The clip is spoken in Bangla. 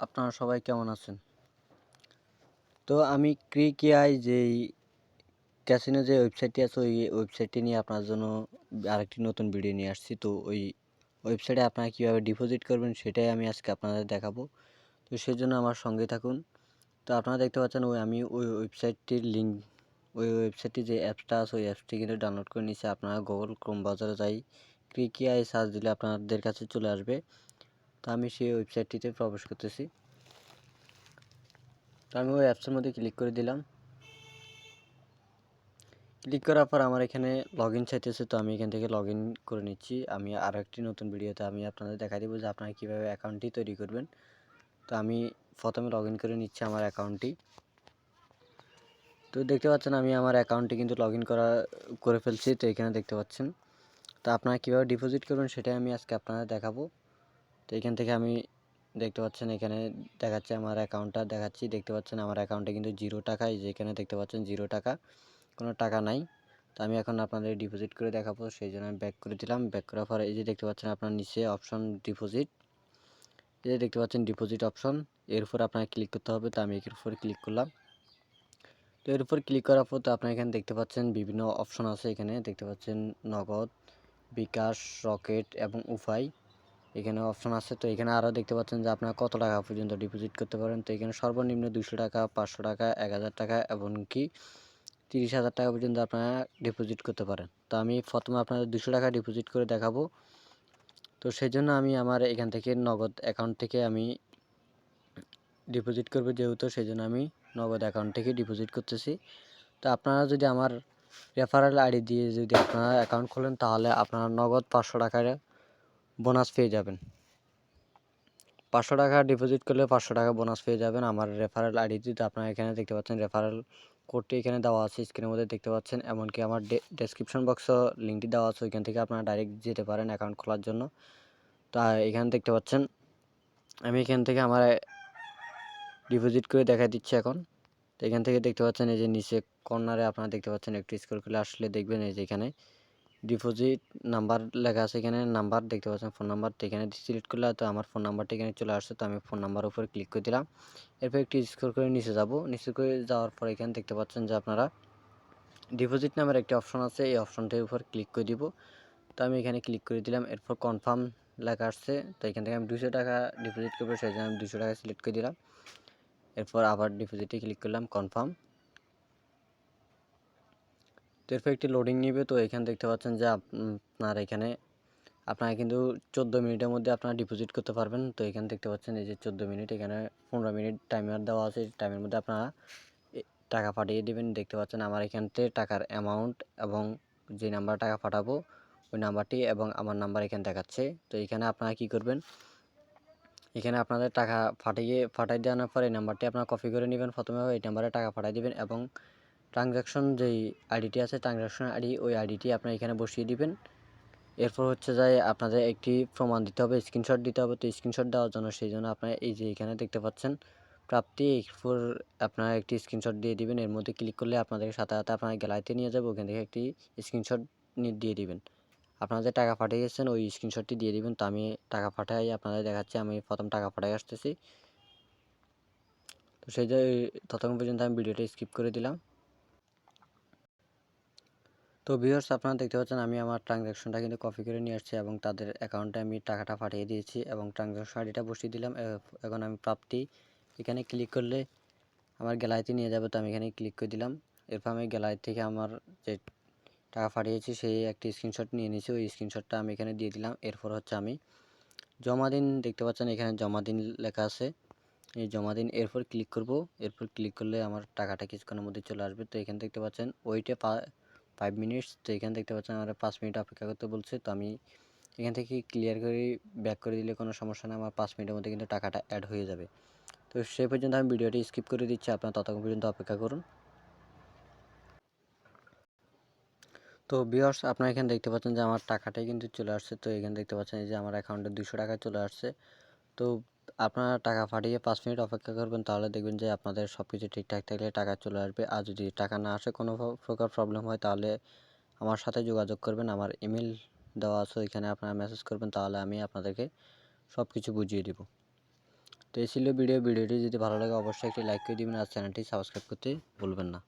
আপনারা সবাই কেমন আছেন? তো আমি ক্রিকিআই যেই ক্যাসিনো যে ওয়েবসাইটটি আছে, ওই ওয়েবসাইটটি নিয়ে আপনার জন্য আরেকটি নতুন ভিডিও নিয়ে আসছি। তো ওই ওয়েবসাইটে আপনারা কীভাবে ডিপোজিট করবেন সেটাই আমি আজকে আপনাদের দেখাবো। তো সেই জন্য আমার সঙ্গে থাকুন। তো আপনারা দেখতে পাচ্ছেন ওই আমি ওই ওয়েবসাইটটির লিঙ্ক, ওই ওয়েবসাইটটি যে অ্যাপসটা আছে, ওই অ্যাপসটি কিন্তু ডাউনলোড করে নিচ্ছে আপনারা গুগল ক্রোম ব্রাউজারে যাই ক্রিকিআই সার্চ দিলে আপনাদের কাছে চলে আসবে। তো আমি সেই ওয়েবসাইটটিতে প্রবেশ করতেছি। তো আমি ওই অ্যাপসের মধ্যে ক্লিক করে দিলাম। ক্লিক করার পর আমার এখানে লগ ইন চাইতেছে, তো আমি এখান থেকে লগ ইন করে নিচ্ছি। আমি আর একটি নতুন ভিডিওতে আমি আপনাদের দেখা দেবো যে আপনারা কীভাবে অ্যাকাউন্টটি তৈরি করবেন। তো আমি প্রথমে লগ ইন করে নিচ্ছি আমার অ্যাকাউন্টটি। তো দেখতে পাচ্ছেন আমি আমার অ্যাকাউন্টটি কিন্তু লগ ইন করা, করে ফেলছি, তো এখানে দেখতে পাচ্ছেন। তো আপনারা কীভাবে ডিপোজিট করবেন সেটাই আমি আজকে আপনাদের দেখাবো। তো এখান থেকে আমি দেখতে পাচ্ছেন এখানে দেখাচ্ছে আমার অ্যাকাউন্টটা, দেখাচ্ছি, দেখতে পাচ্ছেন আমার অ্যাকাউন্টে কিন্তু জিরো টাকা, এই যে এখানে দেখতে পাচ্ছেন জিরো টাকা, কোনো টাকা নাই। তো আমি এখন আপনাদের ডিপোজিট করে দেখাবো, সেই জন্য আমি ব্যাক করে দিলাম। ব্যাক করার পরে এই যে দেখতে পাচ্ছেন আপনার নিচে অপশন ডিপোজিট এই যে দেখতে পাচ্ছেন ডিপোজিট অপশন এর উপর আপনার ক্লিক করতে হবে। তো আমি এর উপর ক্লিক করলাম। তো এর উপর ক্লিক করার পর তো আপনার এখানে দেখতে পাচ্ছেন বিভিন্ন অপশন আছে এখানে। দেখতে পাচ্ছেন নগদ, বিকাশ, রকেট এবং উফাই। এখানে অপশন আছে। তো এখানে আরও দেখতে পাচ্ছেন যে আপনারা কত টাকা পর্যন্ত ডিপোজিট করতে পারেন। তো এখানে সর্বনিম্ন দুশো টাকা, পাঁচশো টাকা, এক হাজার টাকা এমনকি তিরিশ হাজার টাকা পর্যন্ত আপনারা ডিপোজিট করতে পারেন। তো আমি প্রথমে আপনাদের দুশো টাকা ডিপোজিট করে দেখাবো। তো সেই জন্য আমি আমার এখান থেকে নগদ অ্যাকাউন্ট থেকে আমি ডিপোজিট করব যেহেতু সেই জন্য আমি নগদ অ্যাকাউন্ট থেকে ডিপোজিট করতেছি। তো আপনারা যদি আমার রেফারেল আইডি দিয়ে যদি আপনারা অ্যাকাউন্ট খোলেন, তাহলে আপনারা নগদ পাঁচশো টাকার বোনাস পেয়ে যাবেন। পাঁচশো টাকা ডিপোজিট করলে পাঁচশো টাকা বোনাস পেয়ে যাবেন। আমার রেফারেল আইডি দিতে আপনারা এখানে দেখতে পাচ্ছেন। রেফারেল কোডটি এখানে দেওয়া আছে স্ক্রিনের মধ্যে দেখতে পাচ্ছেন। এমনকি আমার ডেসক্রিপশন বক্সও লিঙ্কটি দেওয়া আছে। ওইখান থেকে আপনারা ডাইরেক্ট যেতে পারেন অ্যাকাউন্ট খোলার জন্য। তা এখানে দেখতে পাচ্ছেন, আমি এখান থেকে আমার ডিপোজিট করে দেখা দিচ্ছি এখন। তো এখান থেকে দেখতে পাচ্ছেন, এই যে নিচে কর্নারে আপনারা দেখতে পাচ্ছেন, একটু স্কোর করলে আসলে দেখবেন এই যে এখানে। ডিপোজিট নাম্বার লেখা আছে এখানে, নাম্বার দেখতে পাচ্ছেন, ফোন নাম্বার এখানে সিলেক্ট করলে তো আমার ফোন নাম্বারটা এখানে চলে আসছে, তো আমি ফোন নাম্বার উপরে ক্লিক করে দিলাম। এরপর একটু স্কোর করে নিচে যাব। নিচে করে যাওয়ার পর এখানে দেখতে পাচ্ছেন যে আপনারা ডিপোজিট নামের একটি অপশন আছে, এই অপশনটির উপর ক্লিক করে দিব। তো আমি এখানে ক্লিক করে দিলাম, এরপর কনফার্ম লেখা আসছে, তো এখান থেকে আমি দুশো টাকা ডিপোজিট করব, সেই জন্য আমি দুশো টাকা সিলেক্ট করে দিলাম। এরপর আবার ডিপোজিটে ক্লিক করলাম কনফার্ম তো এরপর একটি লোডিং নিবে। তো এখানে দেখতে পাচ্ছেন যে আপনার এখানে, আপনারা কিন্তু চোদ্দ মিনিটের মধ্যে আপনারা ডিপোজিট করতে পারবেন। তো এখানে দেখতে পাচ্ছেন এই যে চোদ্দ মিনিট, এখানে পনেরো মিনিট টাইমার দেওয়া আছে। টাইমের মধ্যে আপনারা টাকা পাঠিয়ে দেবেন। দেখতে পাচ্ছেন আমার এখানতে টাকার অ্যামাউন্ট এবং যে নাম্বার টাকা পাঠাবো, ওই নাম্বারটি এবং আমার নাম্বার এখানে দেখাচ্ছে। তো এখানে আপনারা কি করবেন, এখানে আপনাদের টাকা ফাটিয়ে, ফাটাই দেওয়ার পর এই নাম্বারটি আপনারা কপি করে নেবেন প্রথমে। এই নাম্বারে টাকা পাঠিয়ে দেবেন এবং ট্রানজ্যাকশন যেই আইডিটি আছে ট্রানজ্যাকশন আইডি ওই আইডিটি আপনার এখানে বসিয়ে দিবেন। এরপর হচ্ছে যে আপনাদের একটি প্রমাণ দিতে হবে স্ক্রিনশট দিতে হবে। তো স্ক্রিনশট দেওয়ার জন্য সেই জন্য আপনার এই যে এখানে দেখতে পাচ্ছেন, প্রাপ্তি, এরপর আপনারা একটি স্ক্রিনশট দিয়ে দিবেন। এর মধ্যে ক্লিক করলে আপনাদের সাথে সাথে আপনার গ্যালারিতে নিয়ে যাবে, ওখান থেকে একটি স্ক্রিনশট দিয়ে দিবেন। আপনারা যে টাকা পাঠিয়ে গেছেন, ওই স্ক্রিনশটটি দিয়ে দিবেন। তো আমি টাকা পাঠাই, আপনাদের দেখাচ্ছি, আমি প্রথম টাকা পাঠাই আসতেছি। তো সেই যে ততক্ষণ পর্যন্ত আমি ভিডিওটা স্কিপ করে দিলাম। তো ভিউয়ার্স আপনারা দেখতে পাচ্ছেন আমি আমার ট্রানজ্যাকশনটা কিন্তু কপি করে নিয়ে আসছি এবং তাদের অ্যাকাউন্টে আমি টাকাটা পাঠিয়ে দিয়েছি এবং ট্রানজ্যাকশন আইডিটা বসিয়ে দিলাম। এখন আমি প্রাপ্তি, এখানে ক্লিক করলে আমার গ্যালারিতে নিয়ে যাবে, তো আমি এখানে ক্লিক করে দিলাম। এরপর আমি গ্যালারি থেকে আমার যে টাকা পাঠিয়েছি, সেই একটি স্ক্রিনশট নিয়ে নিয়েছি। ওই স্ক্রিনশটটা আমি এখানে দিয়ে দিলাম। এরপর হচ্ছে আমি জমা দিন, দেখতে পাচ্ছেন এখানে জমা দিন লেখা আছে। এই জমা দিন, এরপর ক্লিক করব। এরপর ক্লিক করলে আমার টাকাটা কিছুক্ষণের মধ্যে চলে আসবে। তো এখানে দেখতে পাচ্ছেন, ওইটে ফাইভ মিনিটস তো এখানে দেখতে পাচ্ছেন আমার পাঁচ মিনিট অপেক্ষা করতে বলছে। তো আমি এখান থেকে ক্লিয়ার করে ব্যাক করে দিলে কোনো সমস্যা নেই আমার পাঁচ মিনিটের মধ্যে কিন্তু টাকাটা অ্যাড হয়ে যাবে। তো সে পর্যন্ত আমি ভিডিওটি স্কিপ করে দিচ্ছি, আপনার ততক্ষণ পর্যন্ত অপেক্ষা করুন। তো বিয়ার্স আপনারা এখানে দেখতে পাচ্ছেন যে আমার টাকাটাই কিন্তু চলে আসছে। তো এখানে দেখতে পাচ্ছেন যে আমার অ্যাকাউন্টে দুশো টাকা চলে আসছে। তো আপনারা টাকা পাঠিয়ে পাঁচ মিনিট অপেক্ষা করবেন, তাহলে দেখবেন যে আপনাদের সব কিছু ঠিকঠাক থাকলে টাকা চলে আসবে। আর যদি টাকা না আসে কোনো প্রকার প্রবলেম হয়, তাহলে আমার সাথে যোগাযোগ করবেন, আমার ইমেল দেওয়া আছে, ওইখানে আপনারা মেসেজ করবেন, তাহলে আমি আপনাদেরকে সব কিছু বুঝিয়ে দেব। তো এই ছিল ভিডিও ভিডিওটি যদি ভালো লাগে, অবশ্যই একটি লাইক করে দিবেন, আর চ্যানেলটি সাবস্ক্রাইব করতে ভুলবেন না।